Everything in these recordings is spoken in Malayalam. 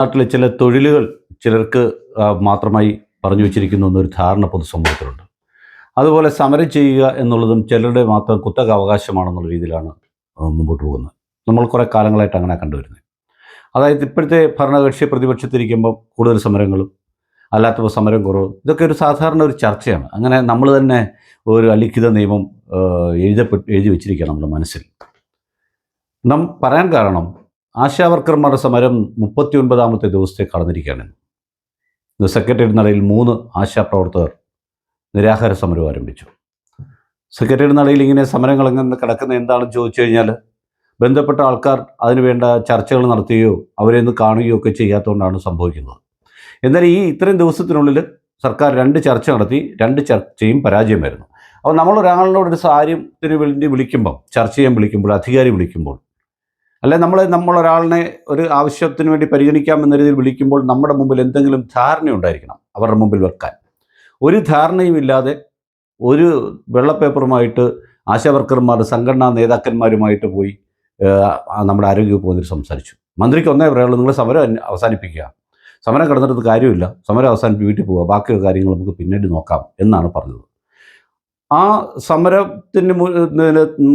നാട്ടിലെ ചില തൊഴിലുകൾ ചിലർക്ക് മാത്രമായി പറഞ്ഞു വെച്ചിരിക്കുന്നു എന്നൊരു ധാരണ പൊതുസമൂഹത്തിലുണ്ട്. അതുപോലെ സമരം ചെയ്യുക എന്നുള്ളതും ചിലരുടെ മാത്രം കുത്തക അവകാശമാണെന്നുള്ള രീതിയിലാണ് മുമ്പോട്ട് പോകുന്നത്. നമ്മൾ കുറേ കാലങ്ങളായിട്ട് അങ്ങനെ കണ്ടുവരുന്നത്. അതായത് ഇപ്പോഴത്തെ ഭരണകക്ഷി പ്രതിപക്ഷത്തിരിക്കുമ്പോൾ കൂടുതൽ സമരങ്ങളും അല്ലാത്തപ്പോൾ സമരം കുറവ് ഇതൊക്കെ ഒരു സാധാരണ ഒരു ചർച്ചയാണ്. അങ്ങനെ നമ്മൾ തന്നെ ഒരു അലിഖിത നിയമം എഴുതപ്പെട്ട് എഴുതി വെച്ചിരിക്കുകയാണ് നമ്മുടെ മനസ്സിൽ. നാം പറയാൻ കാരണം ആശാവർക്കർമാരുടെ സമരം മുപ്പത്തി ഒൻപതാമത്തെ ദിവസത്തെ കടന്നിരിക്കുകയാണ് ഇന്ന് സെക്രട്ടേറിയറ്റ് നടയിൽ മൂന്ന് ആശാപ്രവർത്തകർ നിരാഹാര സമരം ആരംഭിച്ചു. സെക്രട്ടേറിയറ്റ് നടയിൽ ഇങ്ങനെ സമരങ്ങൾ എങ്ങനെ കിടക്കുന്ന എന്താണെന്ന് ചോദിച്ചു കഴിഞ്ഞാൽ ബന്ധപ്പെട്ട ആൾക്കാർ അതിനുവേണ്ട ചർച്ചകൾ നടത്തുകയോ അവരെ ഒന്ന് കാണുകയോ ഒക്കെ ചെയ്യാത്തതുകൊണ്ടാണ് സംഭവിക്കുന്നത്. എന്നാൽ ഈ ഇത്രയും ദിവസത്തിനുള്ളിൽ സർക്കാർ രണ്ട് ചർച്ച നടത്തി രണ്ട് ചർച്ചയും പരാജയമായിരുന്നു. അപ്പോൾ ഒരു കാര്യത്തിന് വേണ്ടി വിളിക്കുമ്പം ചർച്ച ചെയ്യാൻ വിളിക്കുമ്പോൾ അധികാരി വിളിക്കുമ്പോൾ അല്ലെ നമ്മൾ നമ്മളൊരാളിനെ ഒരു ആവശ്യത്തിന് വേണ്ടി പരിഗണിക്കാം എന്ന രീതിയിൽ വിളിക്കുമ്പോൾ നമ്മുടെ മുമ്പിൽ എന്തെങ്കിലും ധാരണ ഉണ്ടായിരിക്കണം അവരുടെ മുമ്പിൽ വെക്കാൻ. ഒരു ധാരണയും ഇല്ലാതെ ഒരു വെള്ളപ്പേപ്പറുമായിട്ട് ആശാവർക്കർമാർ സംഘടനാ നേതാക്കന്മാരുമായിട്ട് പോയി നമ്മുടെ ആരോഗ്യവകുപ്പ് മന്ത്രി സംസാരിച്ചു. മന്ത്രിക്ക് ഒന്നേ പറയുള്ളൂ നിങ്ങൾ സമരം അവസാനിപ്പിക്കുക. സമരം കിടന്നിട്ട് കാര്യമില്ല. സമരം അവസാനിപ്പിച്ച് വീട്ടിൽ പോവുക. ബാക്കി കാര്യങ്ങൾ നമുക്ക് പിന്നീട് നോക്കാം എന്നാണ് പറഞ്ഞത്. ആ സമരത്തിന്റെ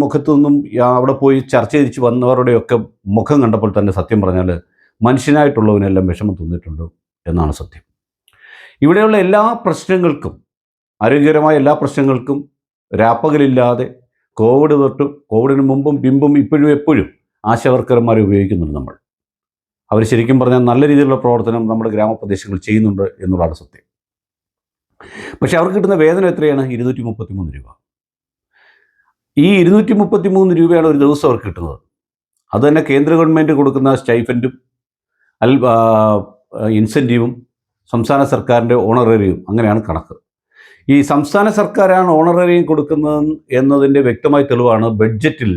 മുഖത്തു നിന്നും അവിടെ പോയി ചർച്ച ചെയ്തിച്ച് വന്നവരുടെയൊക്കെ മുഖം കണ്ടപ്പോൾ തന്നെ സത്യം പറഞ്ഞാൽ മനുഷ്യനായിട്ടുള്ളവനെല്ലാം വിഷമം തോന്നിയിട്ടുണ്ട് എന്നാണ് സത്യം. ഇവിടെയുള്ള എല്ലാ പ്രശ്നങ്ങൾക്കും ആരോഗ്യകരമായ എല്ലാ പ്രശ്നങ്ങൾക്കും രാപ്പകലില്ലാതെ കോവിഡ് തൊട്ടും കോവിഡിന് മുമ്പും പിമ്പും ഇപ്പോഴും എപ്പോഴും ആശാവർക്കർമാരെ ഉപയോഗിക്കുന്നുണ്ട് നമ്മൾ. അവർ ശരിക്കും പറഞ്ഞാൽ നല്ല രീതിയിലുള്ള പ്രവർത്തനം നമ്മുടെ ഗ്രാമപ്രദേശങ്ങളിൽ ചെയ്യുന്നുണ്ട് എന്നുള്ളതാണ് സത്യം. പക്ഷെ അവർക്ക് കിട്ടുന്ന വേതനം എത്രയാണ്? ഇരുന്നൂറ്റി മുപ്പത്തി മൂന്ന് രൂപ. ഈ ഇരുന്നൂറ്റി മുപ്പത്തി മൂന്ന് രൂപയാണ് ഒരു ദിവസം അവർക്ക് കിട്ടുന്നത്. അത് തന്നെ കേന്ദ്ര ഗവൺമെന്റ് കൊടുക്കുന്ന സ്റ്റൈഫന്റും അൽ ഇൻസെന്റീവും സംസ്ഥാന സർക്കാരിന്റെ ഓണറേറിയും അങ്ങനെയാണ് കണക്ക്. ഈ സംസ്ഥാന സർക്കാരാണ് ഓണറേറിയം കൊടുക്കുന്നത് എന്നതിന്റെ വ്യക്തമായ തെളിവാണ് ബഡ്ജറ്റിൽ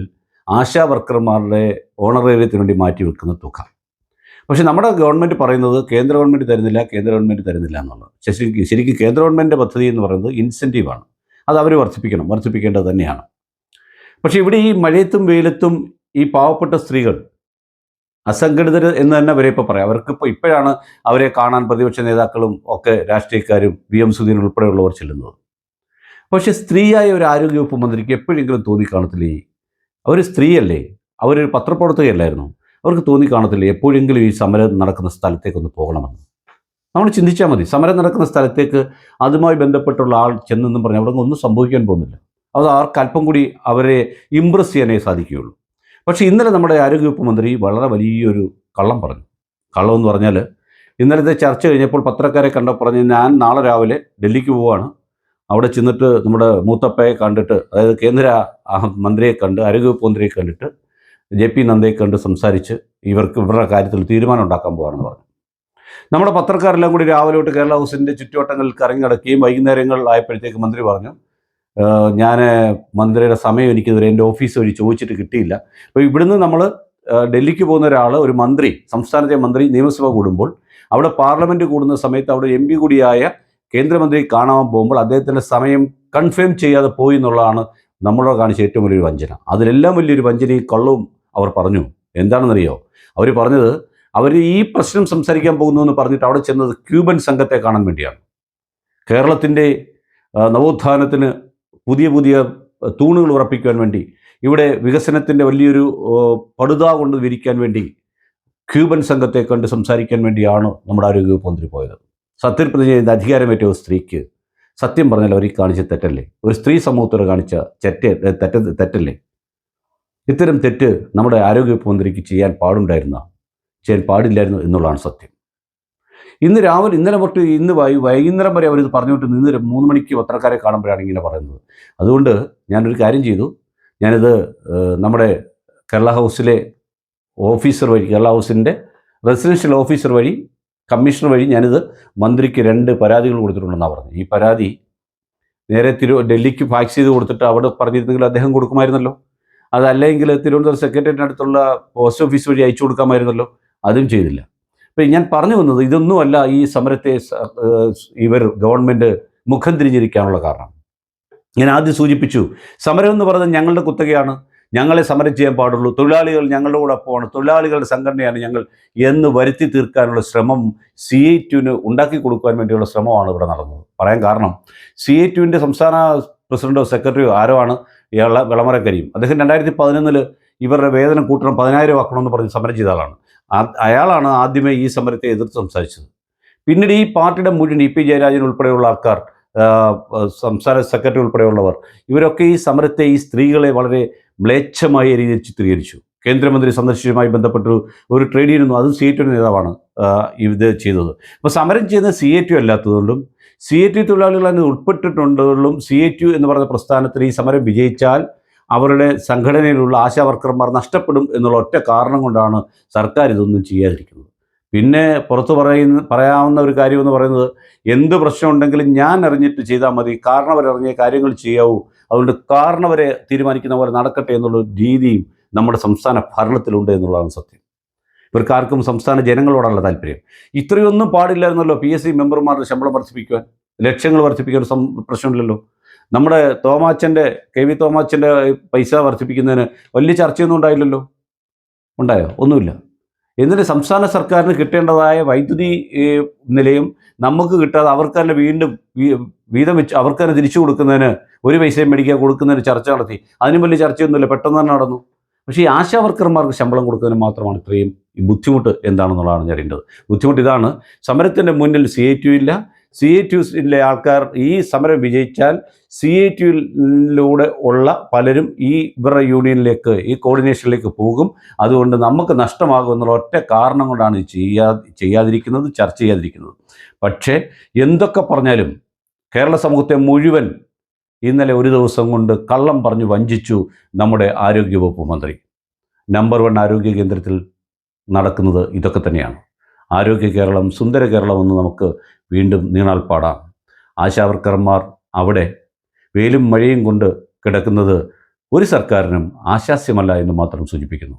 ആശാ വർക്കർമാരുടെ ഓണറേറിയത്തിന് വേണ്ടി മാറ്റി വെക്കുന്ന തുക. പക്ഷേ നമ്മുടെ ഗവൺമെന്റ് പറയുന്നത് കേന്ദ്ര ഗവൺമെന്റ് തരുന്നില്ല കേന്ദ്ര ഗവൺമെന്റ് തരുന്നില്ല എന്നുള്ളത്. ശരിക്കും ശരിക്കും കേന്ദ്ര ഗവൺമെന്റിന്റെ പദ്ധതി എന്ന് പറയുന്നത് ഇൻസെന്റീവാണ് അത് അവർ വർദ്ധിപ്പിക്കണം വർദ്ധിപ്പിക്കേണ്ടത് തന്നെയാണ്. പക്ഷേ ഇവിടെ ഈ മഴയത്തും വെയിലത്തും ഈ പാവപ്പെട്ട സ്ത്രീകൾ അസംഘടിതർ എന്ന് തന്നെ അവരെ ഇപ്പോൾ പറയാം. അവർക്കിപ്പോൾ ഇപ്പോഴാണ് അവരെ കാണാൻ പ്രതിപക്ഷ നേതാക്കളും ഒക്കെ രാഷ്ട്രീയക്കാരും വി എം സുധീൻ ഉൾപ്പെടെയുള്ളവർ ചെല്ലുന്നത്. പക്ഷേ സ്ത്രീയായ ഒരു ആരോഗ്യവകുപ്പ് മന്ത്രിക്ക് എപ്പോഴെങ്കിലും തോന്നിക്കാണത്തില്ലേ? അവർ സ്ത്രീയല്ലേ? അവരൊരു പത്രപ്രവർത്തകയല്ലായിരുന്നു? അവർക്ക് തോന്നിക്കാണത്തില്ല എപ്പോഴെങ്കിലും ഈ സമരം നടക്കുന്ന സ്ഥലത്തേക്കൊന്ന് പോകണമെന്ന്. നമ്മൾ ചിന്തിച്ചാൽ മതി സമരം നടക്കുന്ന സ്ഥലത്തേക്ക് അതുമായി ബന്ധപ്പെട്ടുള്ള ആൾ ചെന്നെന്നും പറഞ്ഞാൽ അവിടെ ഒന്നും സംഭവിക്കാൻ പോകുന്നില്ല. അത് ആർക്ക് അല്പം കൂടി അവരെ ഇമ്പ്രസ് ചെയ്യാനേ സാധിക്കുകയുള്ളൂ. പക്ഷേ ഇന്നലെ നമ്മുടെ ആരോഗ്യവകുപ്പ് മന്ത്രി വളരെ വലിയൊരു കള്ളം പറഞ്ഞു. കള്ളം എന്ന് പറഞ്ഞാൽ ഇന്നലത്തെ ചർച്ച കഴിഞ്ഞപ്പോൾ പത്രക്കാരെ കണ്ട പറഞ്ഞ് ഞാൻ നാളെ രാവിലെ ഡൽഹിക്ക് പോവാണ്. അവിടെ ചെന്നിട്ട് നമ്മുടെ മൂത്തപ്പയെ കണ്ടിട്ട് അതായത് കേന്ദ്ര മന്ത്രിയെ കണ്ട് ആരോഗ്യവകുപ്പ് മന്ത്രിയെ കണ്ടിട്ട് ജെ പി നന്ദയെ കണ്ട് സംസാരിച്ച് ഇവർക്ക് ഇവരുടെ കാര്യത്തിൽ തീരുമാനം ഉണ്ടാക്കാൻ പോകാമെന്ന് പറഞ്ഞു. നമ്മുടെ പത്രക്കാരെല്ലാം കൂടി രാവിലെ തൊട്ട് കേരള ഹൗസിന്റെ ചുറ്റുവട്ടങ്ങളിൽ കറങ്ങി നടക്കുകയും വൈകുന്നേരങ്ങളിലായപ്പോഴത്തേക്ക് മന്ത്രി പറഞ്ഞു ഞാൻ മന്ത്രിയുടെ സമയം എനിക്കിതുവരെ എന്റെ ഓഫീസ് വഴി ചോദിച്ചിട്ട് കിട്ടിയില്ല. അപ്പോൾ ഇവിടുന്ന് നമ്മൾ ഡൽഹിക്ക് പോകുന്ന ഒരാൾ ഒരു മന്ത്രി സംസ്ഥാനത്തെ മന്ത്രി നിയമസഭ കൂടുമ്പോൾ അവിടെ പാർലമെന്റ് കൂടുന്ന സമയത്ത് അവിടെ എം പി കൂടിയായ കേന്ദ്രമന്ത്രി കാണാൻ പോകുമ്പോൾ അദ്ദേഹത്തിന്റെ സമയം കൺഫേം ചെയ്യാതെ പോയി എന്നുള്ളതാണ് നമ്മളോട് കാണിച്ച ഏറ്റവും വലിയൊരു വഞ്ചന. അതിലെല്ലാം വലിയൊരു വഞ്ചനയും കള്ളവും അവർ പറഞ്ഞു എന്താണെന്നറിയോ? അവർ പറഞ്ഞത് അവർ ഈ പ്രശ്നം സംസാരിക്കാൻ പോകുന്നു എന്ന് പറഞ്ഞിട്ട് അവിടെ ചെന്നത് ക്യൂബൻ സംഘത്തെ കാണാൻ വേണ്ടിയാണ്. കേരളത്തിന്റെ നവോത്ഥാനത്തിന് പുതിയ പുതിയ തൂണുകൾ ഉറപ്പിക്കാൻ വേണ്ടി ഇവിടെ വികസനത്തിന്റെ വലിയൊരു പടുത കൊണ്ട് വിരിക്കാൻ വേണ്ടി ക്യൂബൻ സംഘത്തെ കണ്ട് സംസാരിക്കാൻ വേണ്ടിയാണ് നമ്മുടെ ആരോഗ്യവകുപ്പ് മന്ത്രി പോയത്. സത്യപ്രതിജ്ഞ ചെയ്ത അധികാരമേറ്റ ഒരു സ്ത്രീക്ക് സത്യം പറഞ്ഞാൽ അവർ ഈ കാണിച്ച തെറ്റല്ലേ? ഒരു സ്ത്രീ സമൂഹത്തോട് കാണിച്ച തെറ്റ തെറ്റ തെറ്റല്ലേ? ഇത്തരം തെറ്റ് നമ്മുടെ ആരോഗ്യവകുപ്പ് മന്ത്രിക്ക് ചെയ്യാൻ പാടുണ്ടായിരുന്ന? ചെയ്യാൻ പാടില്ലായിരുന്നു എന്നുള്ളതാണ് സത്യം. ഇന്ന് രാവിലെ ഇന്നലെ തൊട്ട് ഇന്ന് വൈകുന്നേരം വരെ അവരിത് പറഞ്ഞുകൊണ്ട് ഇന്ന് മൂന്ന് മണിക്ക് പത്രക്കാരെ കാണുമ്പോഴാണ് ഇങ്ങനെ പറയുന്നത്. അതുകൊണ്ട് ഞാനൊരു കാര്യം ചെയ്തു. ഞാനിത് നമ്മുടെ കേരള ഹൗസിലെ ഓഫീസർ വഴി കേരള ഹൗസിന്റെ റെസിഡൻഷ്യൽ ഓഫീസർ വഴി കമ്മീഷണർ വഴി ഞാനിത് മന്ത്രിക്ക് രണ്ട് പരാതികൾ കൊടുത്തിട്ടുണ്ടെന്നാണ് പറഞ്ഞത്. ഈ പരാതി നേരെ തിരു ഡൽഹിക്ക് ഫാക്സ് ചെയ്ത് കൊടുത്തിട്ട് അവിടെ പറഞ്ഞിരുന്നെങ്കിൽ അദ്ദേഹം കൊടുക്കുമായിരുന്നല്ലോ. അതല്ലെങ്കിൽ തിരുവനന്തപുരം സെക്രട്ടേറിയറ്റിനടുത്തുള്ള പോസ്റ്റ് ഓഫീസ് വഴി അയച്ചു കൊടുക്കാമായിരുന്നല്ലോ. അതും ചെയ്തില്ല. അപ്പം ഞാൻ പറഞ്ഞു വന്നത് ഇതൊന്നുമല്ല ഈ സമരത്തെ ഇവർ ഗവൺമെന്റ് മുഖം തിരിഞ്ഞിരിക്കാനുള്ള കാരണം. ഞാൻ ആദ്യം സൂചിപ്പിച്ചു സമരം എന്ന് പറയുന്നത് ഞങ്ങളുടെ കുത്തകയാണ്. ഞങ്ങളെ സമരം ചെയ്യാൻ പാടുള്ളൂ. തൊഴിലാളികൾ ഞങ്ങളുടെ കൂടെ പോകണം. തൊഴിലാളികളുടെ സംഘടനയാണ് ഞങ്ങൾ എന്ന് വരുത്തി തീർക്കാനുള്ള ശ്രമം സി ഐ ടുവിന് ഉണ്ടാക്കി കൊടുക്കുവാൻ വേണ്ടിയുള്ള ശ്രമമാണ് ഇവിടെ നടന്നത്. പറയാൻ കാരണം സി ഐ ടുവിന്റെ സംസ്ഥാന പ്രസിഡന്റോ സെക്രട്ടറിയോ ആരോ ആണ്. ഇയാളെ വിളമരക്കരിയും അദ്ദേഹം രണ്ടായിരത്തി പതിനൊന്നിൽ ഇവരുടെ വേതനം കൂട്ടണം പതിനായിരം ആക്കണമെന്ന് പറഞ്ഞ് സമരം ചെയ്ത ആളാണ്. അയാളാണ് ആദ്യമേ ഈ സമരത്തെ എതിർത്ത് സംസാരിച്ചത്. പിന്നീട് ഈ പാർട്ടിയുടെ മുഴുവൻ ഇ പി ജയരാജൻ ഉൾപ്പെടെയുള്ള ആൾക്കാർ സംസ്ഥാന സെക്രട്ടറി ഉൾപ്പെടെയുള്ളവർ ഇവരൊക്കെ ഈ സമരത്തെ ഈ സ്ത്രീകളെ വളരെ മ്ലേച്ഛമായ രീതിയിൽ ചിത്രീകരിച്ചു. കേന്ദ്രമന്ത്രി സന്ദർശനവുമായി ബന്ധപ്പെട്ട് ഒരു ട്രേഡ് യൂണിയനും അതും സി എ നേതാവാണ് ഇത് ചെയ്തത്. അപ്പോൾ സമരം ചെയ്യുന്നത് സി എ അല്ലാത്തതുകൊണ്ടും സി എ ടി തൊഴിലാളികൾ അതിന് ഉൾപ്പെട്ടിട്ടുണ്ടെങ്കിലും സി എ ടി എന്ന് പറയുന്ന പ്രസ്ഥാനത്തിൽ ഈ സമരം വിജയിച്ചാൽ അവരുടെ സംഘടനയിലുള്ള ആശാവർക്കർമാർ നഷ്ടപ്പെടും എന്നുള്ള ഒറ്റ കാരണം കൊണ്ടാണ് സർക്കാർ ഇതൊന്നും ചെയ്യാതിരിക്കുന്നത്. പിന്നെ പുറത്ത് പറയുന്ന പറയാവുന്ന ഒരു കാര്യമെന്ന് പറയുന്നത് എന്ത് പ്രശ്നമുണ്ടെങ്കിലും ഞാൻ അറിഞ്ഞിട്ട് ചെയ്താൽ മതി. കാരണവരറിഞ്ഞ കാര്യങ്ങൾ ചെയ്യാവൂ. അതുകൊണ്ട് കാരണവരെ തീരുമാനിക്കുന്ന പോലെ നടക്കട്ടെ എന്നുള്ള രീതിയും നമ്മുടെ സംസ്ഥാന ഭരണത്തിലുണ്ട് എന്നുള്ളതാണ് സത്യം. ഇവർക്കാർക്കും സംസ്ഥാന ജനങ്ങളോടാണ് താല്പര്യം. ഇത്രയൊന്നും പാടില്ലായിരുന്നല്ലോ പി എസ് സി മെമ്പർമാരുടെ ശമ്പളം വർദ്ധിപ്പിക്കുവാൻ. ലക്ഷ്യങ്ങൾ വർദ്ധിപ്പിക്കാൻ പ്രശ്നമില്ലല്ലോ. നമ്മുടെ തോമാച്ചന്റെ കെ വി തോമാച്ചന്റെ പൈസ വർദ്ധിപ്പിക്കുന്നതിന് വലിയ ചർച്ചയൊന്നും ഉണ്ടായില്ലല്ലോ. ഉണ്ടായോ? ഒന്നുമില്ല. എന്നിട്ട് സംസ്ഥാന സർക്കാരിന് കിട്ടേണ്ടതായ വൈദ്യുതി നിലയും നമുക്ക് കിട്ടാതെ അവർക്ക് തന്നെ വീണ്ടും വീതം വെച്ച് അവർക്ക് തന്നെ തിരിച്ചു കൊടുക്കുന്നതിന് ഒരു പൈസയും മേടിക്കാൻ കൊടുക്കുന്നതിന് ചർച്ച നടത്തി. അതിനും വലിയ ചർച്ചയൊന്നുമില്ല. പെട്ടെന്ന് തന്നെ നടന്നു. പക്ഷേ ഈ ആശാ വർക്കർമാർക്ക് ശമ്പളം കൊടുക്കുന്നതിന് മാത്രമാണ് ഇത്രയും ബുദ്ധിമുട്ട് എന്താണെന്നുള്ളതാണ് ഞാൻ അറിയേണ്ടത്. ബുദ്ധിമുട്ട് ഇതാണ്. സമരത്തിന്റെ മുന്നിൽ സി ഐ ടി ഇല്ല. സി ഐ ടിയിലെ ആൾക്കാർ ഈ സമരം വിജയിച്ചാൽ സി ഐ ടിയിലൂടെ ഉള്ള പലരും ഈ ഇവരുടെ യൂണിയനിലേക്ക് ഈ കോർഡിനേഷനിലേക്ക് പോകും. അതുകൊണ്ട് നമുക്ക് നഷ്ടമാകും എന്നുള്ള ഒറ്റ കാരണം കൊണ്ടാണ് ഇത് ചെയ്യാ ചെയ്യാതിരിക്കുന്നത് ചർച്ച ചെയ്യാതിരിക്കുന്നത്. പക്ഷേ എന്തൊക്കെ പറഞ്ഞാലും കേരള സമൂഹത്തെ മുഴുവൻ ഇന്നലെ ഒരു ദിവസം കൊണ്ട് കള്ളം പറഞ്ഞു വഞ്ചിച്ചു നമ്മുടെ ആരോഗ്യവകുപ്പ് മന്ത്രി. നമ്പർ വൺ ആരോഗ്യ കേന്ദ്രത്തിൽ നടക്കുന്നത് ഇതൊക്കെ തന്നെയാണ്. ആരോഗ്യ കേരളം സുന്ദര കേരളം എന്ന് നമുക്ക് വീണ്ടും നീണാൽ പാടാം. ആശാവർക്കർമാർ അവിടെ വെയിലും മഴയും കൊണ്ട് കിടക്കുന്നത് ഒരു സർക്കാരിനും ആശാസ്യമല്ല എന്ന് മാത്രം സൂചിപ്പിക്കുന്നു.